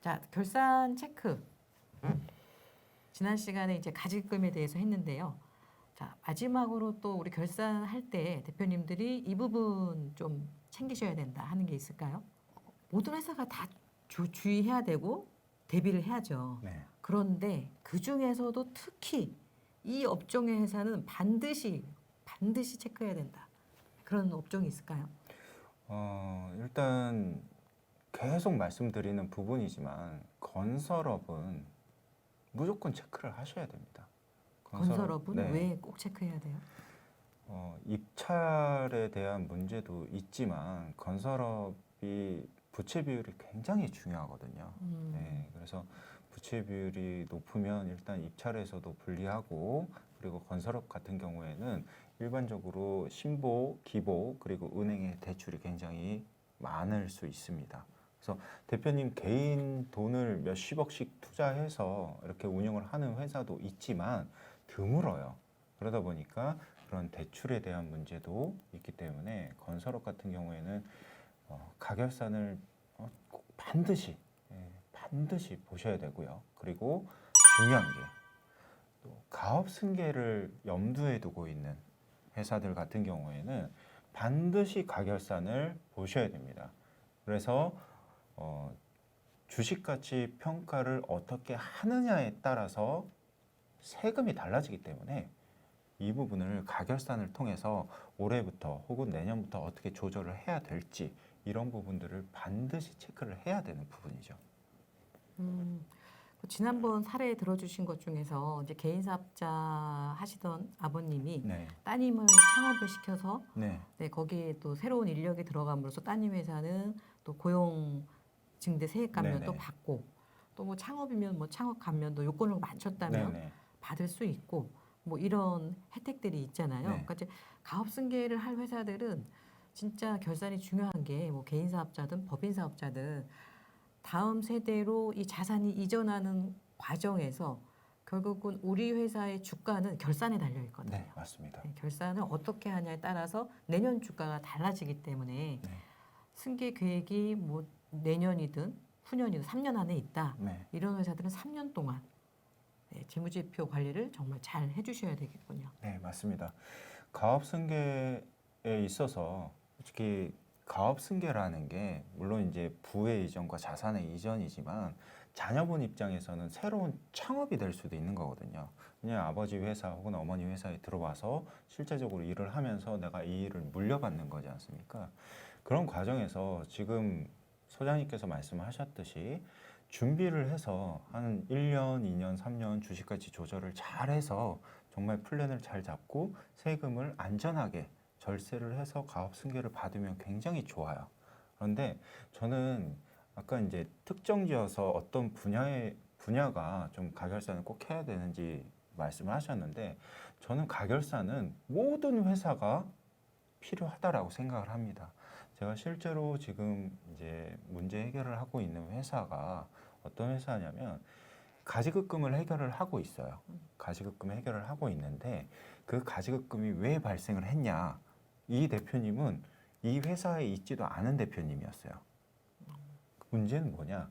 자, 결산 체크. 지난 시간에 이제 가지금에 대해서 했는데요. 자, 마지막으로 또 우리 결산할 때 대표님들이 이 부분 좀 챙기셔야 된다 하는 게 있을까요? 모든 회사가 다 주, 주의해야 되고 대비를 해야죠. 네. 그런데 그 중에서도 특히 이 업종의 회사는 반드시 반드시 체크해야 된다. 그런 업종이 있을까요? 어, 일단 계속 말씀드리는 부분이지만 건설업은 무조건 체크를 하셔야 됩니다. 건설업은 네. 왜꼭 체크해야 돼요? 어, 입찰에 대한 문제도 있지만 건설업이 부채 비율이 굉장히 중요하거든요. 음. 네, 그래서 부채 비율이 높으면 일단 입찰에서도 불리하고 그리고 건설업 같은 경우에는 일반적으로 신보, 기보 그리고 은행의 대출이 굉장히 많을 수 있습니다. 그래서 대표님 개인 돈을 몇십억씩 투자해서 이렇게 운영을 하는 회사도 있지만 드물어요. 그러다 보니까 그런 대출에 대한 문제도 있기 때문에 건설업 같은 경우에는 어, 가결산을 어, 꼭 반드시 예, 반드시 보셔야 되고요. 그리고 중요한 게 또 가업 승계를 염두에 두고 있는 회사들 같은 경우에는 반드시 가결산을 보셔야 됩니다. 그래서 어, 주식 가치 평가를 어떻게 하느냐에 따라서 세금이 달라지기 때문에 이 부분을 가결산을 통해서 올해부터 혹은 내년부터 어떻게 조절을 해야 될지 이런 부분들을 반드시 체크를 해야 되는 부분이죠. 음, 그 지난번 사례 들어주신 것 중에서 이제 개인 사업자 하시던 아버님이 네, 따님을 창업을 시켜서 네, 네, 거기에 또 새로운 인력이 들어감으로써 따님 회사는 또 고용 증대 세액 감면도 네네. 받고 또 뭐 창업이면 뭐 창업 감면도 요건을 맞췄다면 네, 네, 받을 수 있고 뭐 이런 혜택들이 있잖아요. 네. 그러니까 이제 가업 승계를 할 회사들은 진짜 결산이 중요한 게 뭐 개인 사업자든 법인 사업자든 다음 세대로 이 자산이 이전하는 과정에서 결국은 우리 회사의 주가는 결산에 달려 있거든요. 네, 맞습니다. 네, 결산을 어떻게 하냐에 따라서 내년 주가가 달라지기 때문에 네. 승계 계획이 뭐 내년이든 후년이든 3년 안에 있다. 네, 이런 회사들은 3년 동안 네, 재무제표 관리를 정말 잘 해주셔야 되겠군요. 네, 맞습니다. 가업 승계에 있어서 솔직히 가업 승계라는 게 물론 이제 부의 이전과 자산의 이전이지만 자녀분 입장에서는 새로운 창업이 될 수도 있는 거거든요. 그냥 아버지 회사 혹은 어머니 회사에 들어와서 실제적으로 일을 하면서 내가 이 일을 물려받는 거지 않습니까? 그런 과정에서 지금 소장님께서 말씀하셨듯이 준비를 해서 한 1년, 2년, 3년 주식가치 조절을 잘 해서 정말 플랜을 잘 잡고 세금을 안전하게 절세를 해서 가업 승계를 받으면 굉장히 좋아요. 그런데 저는 아까 이제 특정 지어서 어떤 분야의 분야가 좀 가결산을 꼭 해야 되는지 말씀을 하셨는데 저는 가결산은 모든 회사가 필요하다라고 생각을 합니다. 제가 실제로 지금 이제 문제 해결을 하고 있는 회사가 어떤 회사냐면 가지급금을 해결을 하고 있어요. 가지급금 해결을 하고 있는데 그 가지급금이 왜 발생을 했냐? 이 대표님은 이 회사에 있지도 않은 대표님이었어요. 문제는 뭐냐?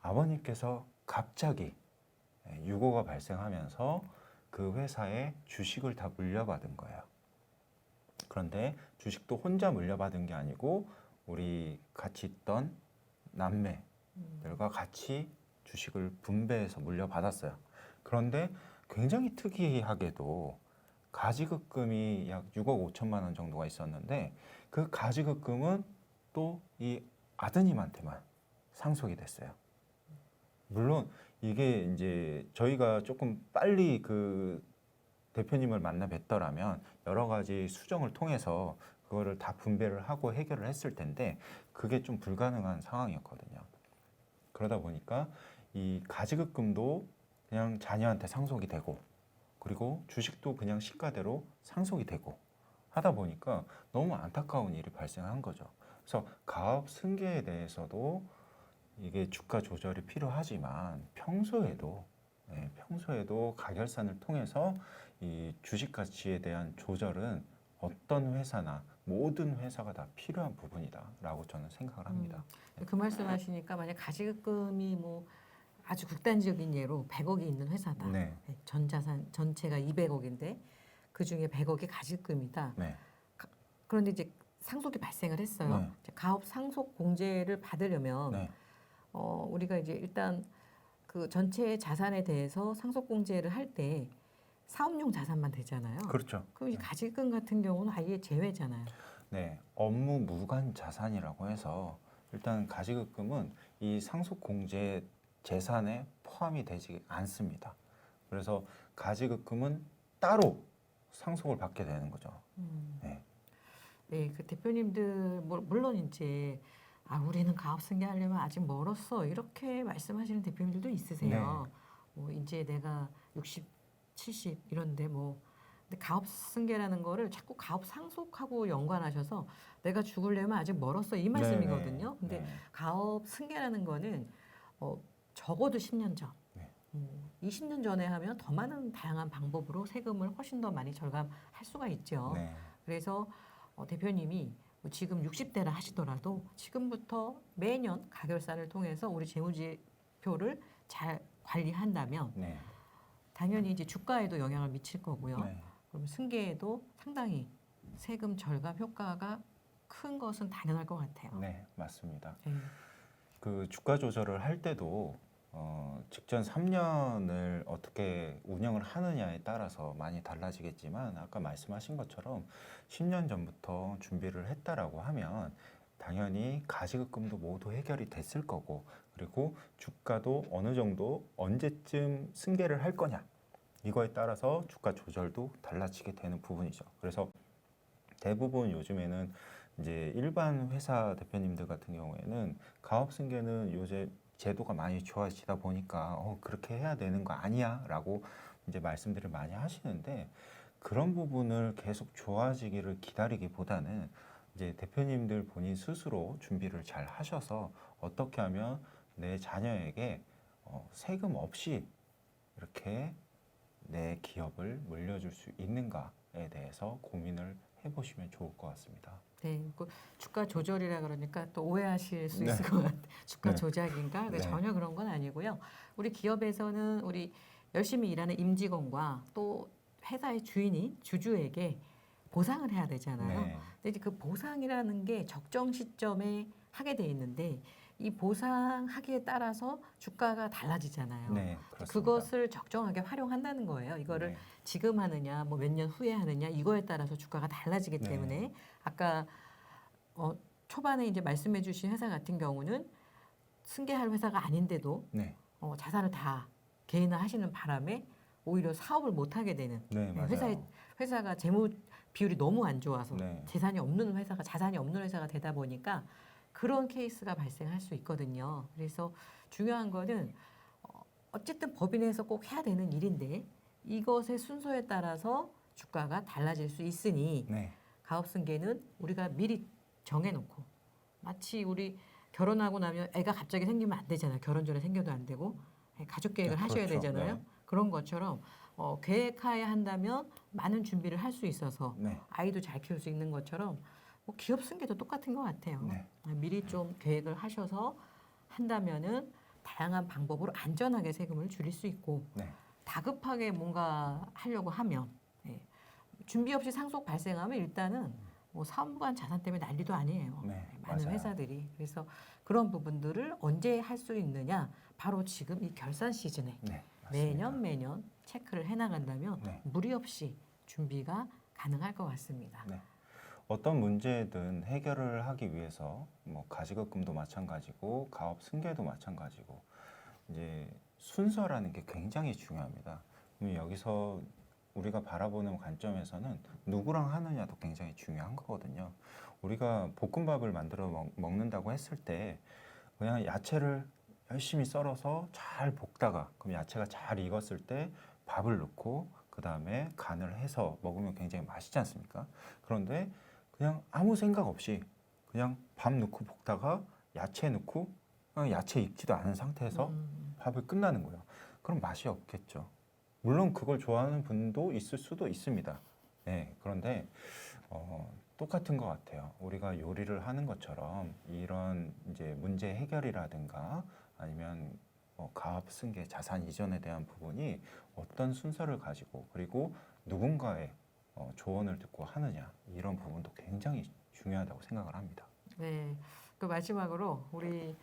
아버님께서 갑자기 예, 유고가 발생하면서 그 회사에 주식을 다 물려받은 거예요. 그런데 주식도 혼자 물려받은 게 아니고 우리 같이 있던 남매들과 같이 주식을 분배해서 물려받았어요. 그런데 굉장히 특이하게도 가지급금이 약 6억 5천만 원 정도가 있었는데 그 가지급금은 또 이 아드님한테만 상속이 됐어요. 물론 이게 이제 저희가 조금 빨리 그 대표님을 만나 뵀더라면 여러 가지 수정을 통해서 그거를 다 분배를 하고 해결을 했을 텐데 그게 좀 불가능한 상황이었거든요. 그러다 보니까 이 가지급금도 그냥 자녀한테 상속이 되고 그리고 주식도 그냥 시가대로 상속이 되고 하다 보니까 너무 안타까운 일이 발생한 거죠. 그래서 가업 승계에 대해서도 이게 주가 조절이 필요하지만 평소에도 네, 평소에도 가결산을 통해서 이 주식 가치에 대한 조절은 어떤 회사나 모든 회사가 다 필요한 부분이다라고 저는 생각을 합니다. 그 말씀하시니까 만약 가지급금이 뭐 아주 극단적인 예로 100억이 있는 회사다. 네, 전 자산 전체가 200억인데 그 중에 100억이 가지급금이다. 네, 그런데 이제 상속이 발생을 했어요. 네. 가업 상속 공제를 받으려면 네, 어, 우리가 이제 일단 그 전체 자산에 대해서 상속 공제를 할 때 사업용 자산만 되잖아요. 그렇죠. 그럼 이 가지금 같은 경우는 아예 제외잖아요. 네, 업무 무관 자산이라고 해서 일단 가지급금은 이 상속공제 재산에 포함이 되지 않습니다. 그래서 가지급금은 따로 상속을 받게 되는 거죠. 음. 네. 네, 그 대표님들 뭐- 물론 이제 아 우리는 가업 승계하려면 아직 멀었어 이렇게 말씀하시는 대표님들도 있으세요. 네. 뭐 이제 내가 60, 70 이런데 뭐 근데 가업 승계라는 거를 자꾸 가업 상속하고 연관하셔서 내가 죽으려면 아직 멀었어 이 말씀이거든요. 네, 근데 네. 가업 승계라는 거는 어, 적어도 10년 전, 네. 음, 20년 전에 하면 더 많은 다양한 방법으로 세금을 훨씬 더 많이 절감할 수가 있죠. 네. 그래서 어, 대표님이 뭐 지금 60대라 하시더라도 지금부터 매년 가결산을 통해서 우리 재무지표를 잘 관리한다면 네. 당연히 이제 주가에도 영향을 미칠 거고요. 네. 그럼 승계에도 상당히 세금 절감 효과가 큰 것은 당연할 것 같아요. 네, 맞습니다. 네. 그 주가 조절을 할 때도 어, 직전 3년을 어떻게 운영을 하느냐에 따라서 많이 달라지겠지만 아까 말씀하신 것처럼 10년 전부터 준비를 했다라고 하면 당연히 가지급금도 모두 해결이 됐을 거고 그리고 주가도 어느 정도 언제쯤 승계를 할 거냐 이거에 따라서 주가 조절도 달라지게 되는 부분이죠. 그래서 대부분 요즘에는 이제 일반 회사 대표님들 같은 경우에는 가업 승계는 요새 제도가 많이 좋아지다 보니까 어, 그렇게 해야 되는 거 아니야라고 이제 말씀들을 많이 하시는데 그런 부분을 계속 좋아지기를 기다리기보다는 이제 대표님들 본인 스스로 준비를 잘 하셔서 어떻게 하면 내 자녀에게 어, 세금 없이 이렇게 내 기업을 물려줄 수 있는가에 대해서 고민을 해보시면 좋을 것 같습니다. 네, 그 주가 조절이라 그러니까 또 오해하실 수 네. 있을 것 같아요. 주가 네. 조작인가? 네. 전혀 그런 건 아니고요. 우리 기업에서는 우리 열심히 일하는 임직원과 또 회사의 주인이 주주에게 보상을 해야 되잖아요. 네. 근데 그 보상이라는 게 적정 시점에 하게 돼 있는데 이 보상하기에 따라서 주가가 달라지잖아요. 네. 그것을 적정하게 활용한다는 거예요. 이거를 네. 지금 하느냐, 뭐 몇 년 후에 하느냐 이거에 따라서 주가가 달라지기 네. 때문에 아까 어, 초반에 이제 말씀해주신 회사 같은 경우는 승계할 회사가 아닌데도 네, 어, 자산을 다 개인화하시는 바람에 오히려 사업을 못 하게 되는 네, 맞아요. 회사의 회사가 재무 비율이 너무 안 좋아서 네. 재산이 없는 회사가 자산이 없는 회사가 되다 보니까 그런 케이스가 발생할 수 있거든요. 그래서 중요한 거는 어, 어쨌든 법인에서 꼭 해야 되는 일인데 이것의 순서에 따라서 주가가 달라질 수 있으니 네, 가업승계는 우리가 미리 정해놓고 마치 우리 결혼하고 나면 애가 갑자기 생기면 안 되잖아요. 결혼 전에 생겨도 안 되고 예, 가족 계획을 네, 하셔야 그렇죠. 되잖아요. 네. 그런 것처럼 어, 계획하에 한다면 많은 준비를 할 수 있어서 네, 아이도 잘 키울 수 있는 것처럼 뭐 기업 승계도 똑같은 것 같아요. 네. 미리 좀 계획을 하셔서 한다면은 다양한 방법으로 안전하게 세금을 줄일 수 있고 네. 다급하게 뭔가 하려고 하면 예, 준비 없이 상속 발생하면 일단은 뭐 사무관 자산 때문에 난리도 아니에요. 네, 많은 맞아요. 회사들이 그래서 그런 부분들을 언제 할 수 있느냐 바로 지금 이 결산 시즌에 네. 매년 매년 체크를 해나간다면 네. 무리 없이 준비가 가능할 것 같습니다. 네. 어떤 문제든 해결을 하기 위해서 뭐 가지급금도 마찬가지고 가업 승계도 마찬가지고 이제 순서라는 게 굉장히 중요합니다. 여기서 우리가 바라보는 관점에서는 누구랑 하느냐도 굉장히 중요한 거거든요. 우리가 볶음밥을 만들어 먹, 먹는다고 했을 때 그냥 야채를 열심히 썰어서 잘 볶다가 그럼 야채가 잘 익었을 때 밥을 넣고 그 다음에 간을 해서 먹으면 굉장히 맛있지 않습니까? 그런데 그냥 아무 생각 없이 그냥 밥 넣고 볶다가 야채 넣고 그냥 야채 익지도 않은 상태에서 음, 밥을 끝나는 거예요. 그럼 맛이 없겠죠. 물론 그걸 좋아하는 분도 있을 수도 있습니다. 네, 그런데 어, 똑같은 것 같아요. 우리가 요리를 하는 것처럼 이런 이제 문제 해결이라든가 아니면 뭐 가업 승계 자산 이전에 대한 부분이 어떤 순서를 가지고 그리고 누군가의 어, 조언을 듣고 하느냐 이런 부분도 굉장히 중요하다고 생각을 합니다. 네. 그 마지막으로 우리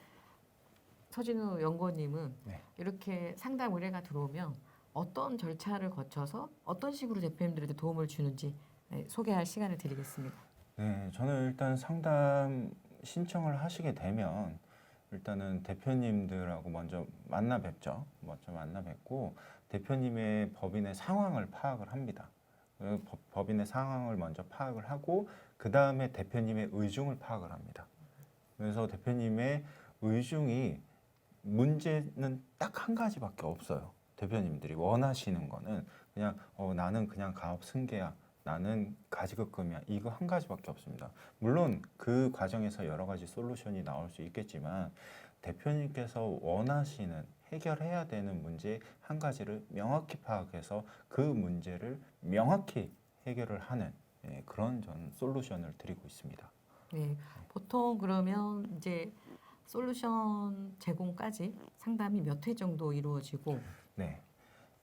서진우 연구원님은 네. 이렇게 상담 의뢰가 들어오면 어떤 절차를 거쳐서 어떤 식으로 대표님들에게 도움을 주는지 네, 소개할 시간을 드리겠습니다. 네, 저는 일단 상담 신청을 하시게 되면 일단은 대표님들하고 먼저 만나 뵙죠. 먼저 만나 뵙고 대표님의 법인의 상황을 파악을 합니다. 그 법- 법인의 상황을 먼저 파악을 하고 그 다음에 대표님의 의중을 파악을 합니다. 그래서 대표님의 의중이 문제는 딱 한 가지밖에 없어요. 대표님들이 원하시는 거는 그냥 어, 나는 그냥 가업 승계야. 나는 가지급금이야. 이거 한 가지밖에 없습니다. 물론 그 과정에서 여러 가지 솔루션이 나올 수 있겠지만 대표님께서 원하시는 해결해야 되는 문제 한 가지를 명확히 파악해서 그 문제를 명확히 해결을 하는 예, 그런 전 솔루션을 드리고 있습니다. 네. 보통 그러면 이제 솔루션 제공까지 상담이 몇 회 정도 이루어지고 네.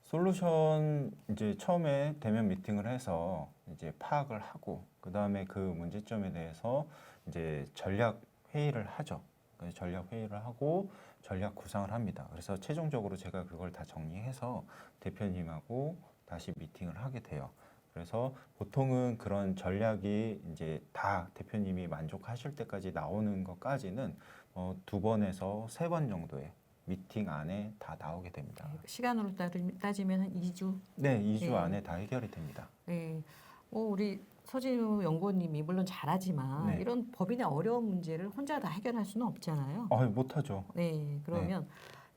솔루션 이제 처음에 대면 미팅을 해서 이제 파악을 하고 그 다음에 그 문제점에 대해서 이제 전략 회의를 하죠. 그래서 전략 회의를 하고 전략 구상을 합니다. 그래서 최종적으로 제가 그걸 다 정리해서 대표님하고 다시 미팅을 하게 돼요. 그래서 보통은 그런 전략이 이제 다 대표님이 만족하실 때까지 나오는 것까지는 어, 두 번에서 세 번 정도의 미팅 안에 다 나오게 됩니다. 네, 시간으로 따지면 한 2주. 네, 2주 네. 안에 다 해결이 됩니다. 네. 뭐 우리 서진우 연구원님이 물론 잘하지만 네. 이런 법인의 어려운 문제를 혼자 다 해결할 수는 없잖아요. 아, 못하죠. 네, 그러면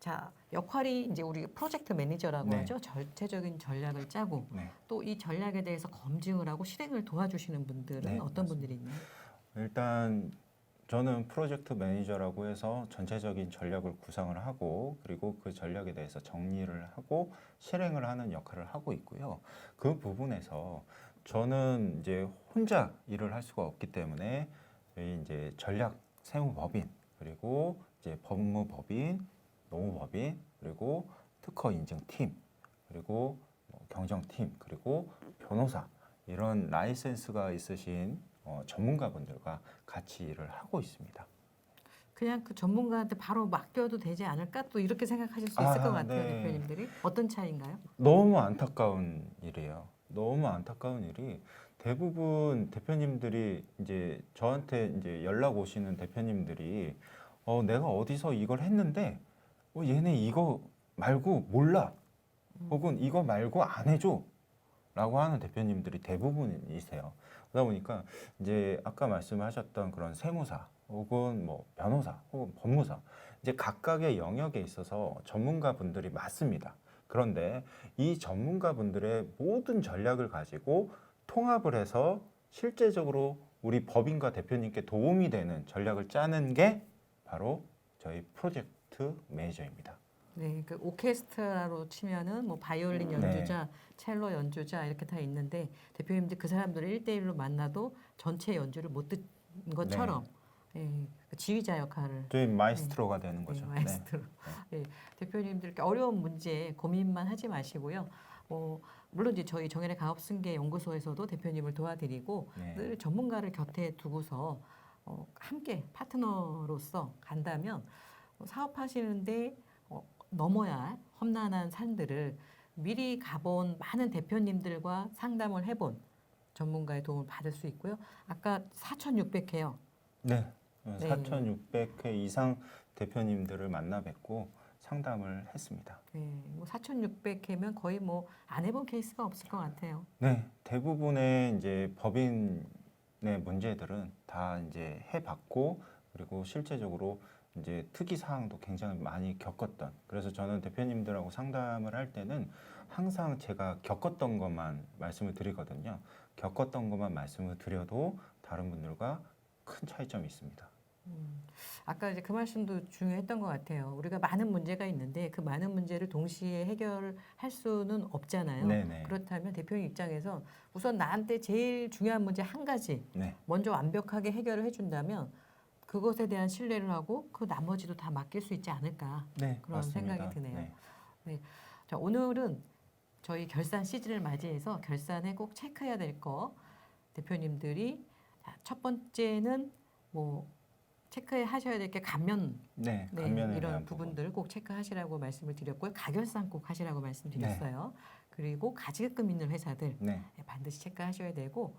자 역할이 이제 우리 프로젝트 매니저라고 네. 하죠. 전체적인 전략을 짜고 네. 또이 전략에 대해서 검증을 하고 실행을 도와주시는 분들은 네, 어떤 맞습니다. 분들이 있나요? 일단 저는 프로젝트 매니저라고 해서 전체적인 전략을 구상을 하고 그리고 그 전략에 대해서 정리를 하고 실행을 하는 역할을 하고 있고요. 그 부분에서 저는 이제 혼자 일을 할 수가 없기 때문에 저희 이제 전략 세무법인 그리고 이제 법무법인, 노무법인 그리고 특허 인증팀 그리고 뭐 경정팀 그리고 변호사 이런 라이센스가 있으신 어, 전문가분들과 같이 일을 하고 있습니다. 그냥 그 전문가한테 바로 맡겨도 되지 않을까 또 이렇게 생각하실 수 아, 있을 것 같아요, 네. 대표님들이 어떤 차이인가요? 너무 안타까운 일이에요. 너무 안타까운 일이 대부분 대표님들이 이제 저한테 이제 연락 오시는 대표님들이 어, 내가 어디서 이걸 했는데 어, 얘네 이거 말고 몰라. 혹은 이거 말고 안 해줘. 라고 하는 대표님들이 대부분이세요. 그러다 보니까 이제 아까 말씀하셨던 그런 세무사 혹은 뭐 변호사 혹은 법무사 이제 각각의 영역에 있어서 전문가 분들이 맞습니다. 그런데 이 전문가분들의 모든 전략을 가지고 통합을 해서 실제적으로 우리 법인과 대표님께 도움이 되는 전략을 짜는 게 바로 저희 프로젝트 매니저입니다. 네, 그 오케스트라로 치면은 뭐 바이올린 네. 연주자, 첼로 연주자 이렇게 다 있는데 대표님들 그 사람들을 일대일로 만나도 전체 연주를 못 듣는 것처럼 예, 그 지휘자 역할을 저희 마이스트로가 되는 거죠. 네, 마이스트로. 예, 대표님들 이렇게 어려운 문제 고민만 하지 마시고요. 어, 물론 이제 저희 정현의 가업 승계 연구소에서도 대표님을 도와드리고 네. 늘 전문가를 곁에 두고서 어, 함께 파트너로서 간다면 어, 사업하시는데 어, 넘어야 할 험난한 산들을 미리 가본 많은 대표님들과 상담을 해본 전문가의 도움을 받을 수 있고요. 아까 4,600회요. 네. 네. 4,600회 이상 대표님들을 만나 뵙고 상담을 했습니다. 네, 뭐 4,600회면 거의 뭐 안 해본 케이스가 없을 것 같아요. 네, 대부분의 이제 법인의 문제들은 다 이제 해봤고 그리고 실제적으로 이제 특이 사항도 굉장히 많이 겪었던. 그래서 저는 대표님들하고 상담을 할 때는 항상 제가 겪었던 것만 말씀을 드리거든요. 겪었던 것만 말씀을 드려도 다른 분들과 큰 차이점이 있습니다. 아까 이제 그 말씀도 중요했던 것 같아요. 우리가 많은 문제가 있는데 그 많은 문제를 동시에 해결할 수는 없잖아요. 네네. 그렇다면 대표님 입장에서 우선 나한테 제일 중요한 문제 한 가지 네. 먼저 완벽하게 해결을 해준다면 그것에 대한 신뢰를 하고 그 나머지도 다 맡길 수 있지 않을까 네. 그런 맞습니다. 생각이 드네요. 네. 자, 오늘은 저희 결산 시즌을 맞이해서 결산에 꼭 체크해야 될 거 대표님들이 자, 첫 번째는 뭐 체크해 하셔야 될 게 감면 네. 네, 이런 대한 부분. 부분들 꼭 체크하시라고 말씀을 드렸고요. 가결산 꼭 하시라고 말씀드렸어요. 그리고 가지급금 있는 회사들 네. 네, 반드시 체크하셔야 되고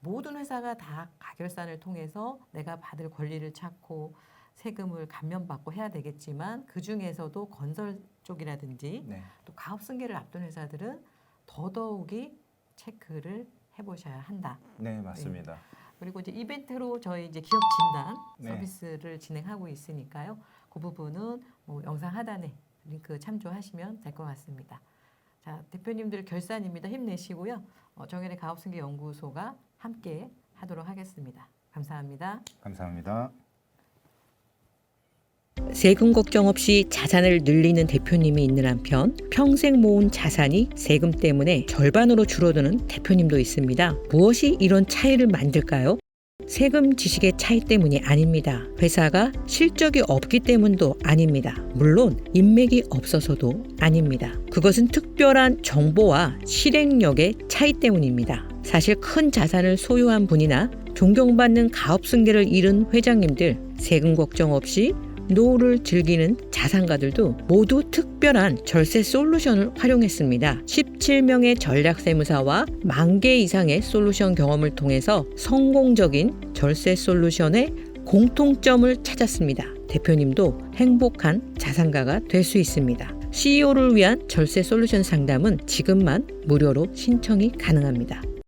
모든 회사가 다 가결산을 통해서 내가 받을 권리를 찾고 세금을 감면받고 해야 되겠지만 그 중에서도 건설 쪽이라든지 네. 또 가업 승계를 앞둔 회사들은 더더욱이 체크를 해보셔야 한다. 네, 맞습니다. 그리고 이제 이벤트로 저희 이제 기업 진단 네. 서비스를 진행하고 있으니까요. 그 부분은 뭐 영상 하단에 링크 참조하시면 될 것 같습니다. 자 대표님들 결산입니다. 힘내시고요. 어, 정현의 가업승계 연구소가 함께 하도록 하겠습니다. 감사합니다. 감사합니다. 세금 걱정 없이 자산을 늘리는 대표님이 있는 한편 평생 모은 자산이 세금 때문에 절반으로 줄어드는 대표님도 있습니다. 무엇이 이런 차이를 만들까요? 세금 지식의 차이 때문이 아닙니다. 회사가 실적이 없기 때문도 아닙니다. 물론 인맥이 없어서도 아닙니다. 그것은 특별한 정보와 실행력의 차이 때문입니다. 사실 큰 자산을 소유한 분이나 존경받는 가업 승계를 잃은 회장님들 세금 걱정 없이 노후를 즐기는 자산가들도 모두 특별한 절세 솔루션을 활용했습니다. 17명의 전략세무사와 만 개 이상의 솔루션 경험을 통해서 성공적인 절세 솔루션의 공통점을 찾았습니다. 대표님도 행복한 자산가가 될 수 있습니다. CEO를 위한 절세 솔루션 상담은 지금만 무료로 신청이 가능합니다.